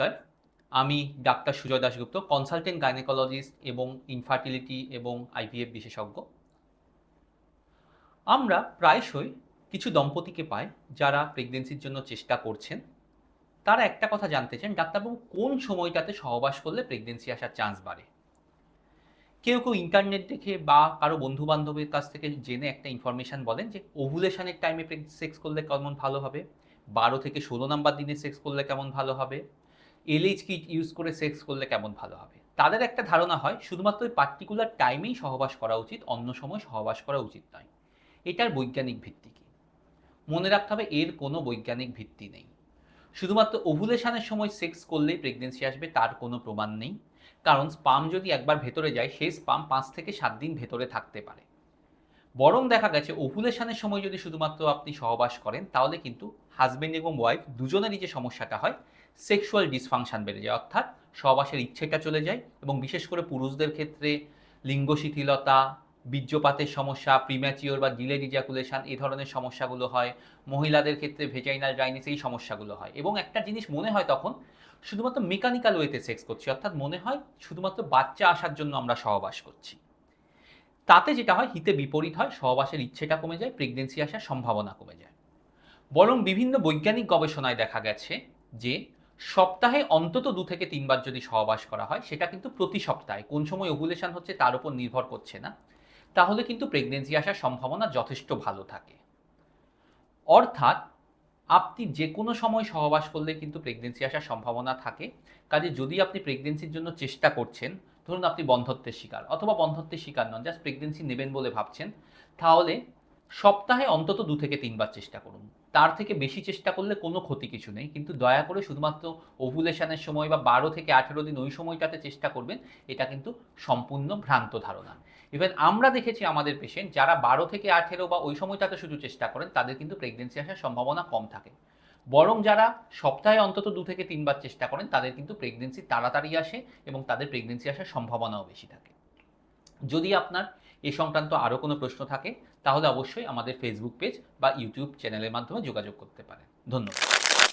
নমস্কার। আমি doctor Sujoy Dasgupta consultant gynaecologist এবং ইনফার্টিলিটি এবং আইভিএফ বিশেষজ্ঞ। আমরা প্রায়শই কিছু দম্পতিকে পাই যারা প্রেগনেন্সির জন্য চেষ্টা করছেন। তারা একটা কথা জানতে চান, ডাক্তারবাবু কোন সময়টাতে সহবাস করলে প্রেগনেন্সি আসার চান্স বাড়ে? কেউ কেউ ইন্টারনেট দেখে বা কারও বন্ধু বান্ধবের কাছ থেকে জেনে একটা ইনফরমেশন বলেন যে ওভুলেশনের টাইমে সেক্স করলে কেমন ভালো হবে, বারো থেকে ষোলো নাম্বার দিনে সেক্স করলে কেমন ভালো হবে। এলএইচ কিট ইউজ করে সেক্স করলে কেমন ভালো হবে? তাদের একটা ধারণা হয়, শুধুমাত্র ওই পার্টিকুলার টাইমেই সহবাস করা উচিত, অন্য সময় সহবাস করা উচিত নয়। এটার বৈজ্ঞানিক ভিত্তি কি? মনে রাখতে হবে, এর কোনো বৈজ্ঞানিক ভিত্তি নেই। শুধুমাত্র ওভুলেশনের সময় সেক্স করলেই প্রেগনেন্সি আসবে, তার কোনো প্রমাণ নেই। কারণ স্পাম যদি একবার ভেতরে যায়, সেই স্পাম পাঁচ থেকে সাত দিন ভেতরে থাকতে পারে। বরং দেখা গেছে ওভুলেশনের সময় যদি শুধুমাত্র আপনি সহবাস করেন, তাহলে কিন্তু হাজবেন্ড এবং ওয়াইফ দুজনেরই যে সমস্যাটা হয় সেক্সুয়াল ডিসফাংশন বেড়ে যায়, অর্থাৎ সহবাসের ইচ্ছেটা চলে যায় এবং বিশেষ করে পুরুষদের ক্ষেত্রে লিঙ্গ শিথিলতা, বীর্যপাতের সমস্যা প্রিম্যাচিওর বা ডিলেড ইজাকুলেশন এই ধরনের সমস্যাগুলো হয়, মহিলাদের ক্ষেত্রে ভেজাইনাল ড্রাইনেস এই সমস্যাগুলো হয় এবং একটা জিনিস মনে হয় তখন, শুধুমাত্র মেকানিক্যাল ওয়েতে সেক্স করছি, অর্থাৎ মনে হয় শুধুমাত্র বাচ্চা আসার জন্য আমরা সহবাস করছি। তাতে যেটা হয়, হিতে বিপরীত হয়, সহবাসের ইচ্ছেটা কমে যায় প্রেগনেন্সি আসার সম্ভাবনা কমে যায়। বরং বিভিন্ন বৈজ্ঞানিক গবেষণায় দেখা গেছে যে সপ্তাহে অন্তত দু থেকে তিনবার যদি সহবাস করা হয়, সেটা কিন্তু প্রতি সপ্তাহে। কোন সময় ওভুলেশন হচ্ছে তার উপর নির্ভর করছে না। তাহলে কিন্তু প্রেগনেন্সি আসার সম্ভাবনা যথেষ্ট ভালো থাকে। অর্থাৎ, আপনি যে কোনো সময় সহবাস করলে কিন্তু প্রেগনেন্সি আসার সম্ভাবনা থাকে। কাজে যদি আপনি প্রেগনেন্সির জন্য চেষ্টা করছেন, ধরুন আপনি বন্ধত্বের শিকার, অথবা বন্ধত্বের শিকার নন জাস্ট প্রেগনেন্সি নেবেন বলে ভাবছেন, তাহলে সপ্তাহে অন্তত দু থেকে তিনবার চেষ্টা করুন। তার থেকে বেশি চেষ্টা করলে কোনো ক্ষতি কিছু নেই, কিন্তু দয়া করে শুধুমাত্র ওভুলেশনের সময় বা বারো থেকে আঠেরো দিন ওই সময়টাতে চেষ্টা করবেন, এটা কিন্তু সম্পূর্ণ ভ্রান্ত ধারণা। ইভেন আমরা দেখেছি আমাদের পেশেন্ট যারা বারো থেকে আঠেরো বা ওই সময়টাতে শুধু চেষ্টা করেন, তাদের কিন্তু প্রেগনেন্সি আসার সম্ভাবনা কম থাকে। বরং যারা সপ্তাহে অন্তত দু থেকে তিনবার চেষ্টা করেন, তাদের কিন্তু প্রেগনেন্সি তাড়াতাড়ি আসে এবং তাদের প্রেগনেন্সি আসার সম্ভাবনাও বেশি থাকে। যদি আপনার এ সংক্রান্ত আরও কোনো প্রশ্ন থাকে, তাহলে অবশ্যই আমাদের ফেসবুক পেজ বা ইউটিউব চ্যানেলের মাধ্যমে যোগাযোগ করতে পারেন। ধন্যবাদ।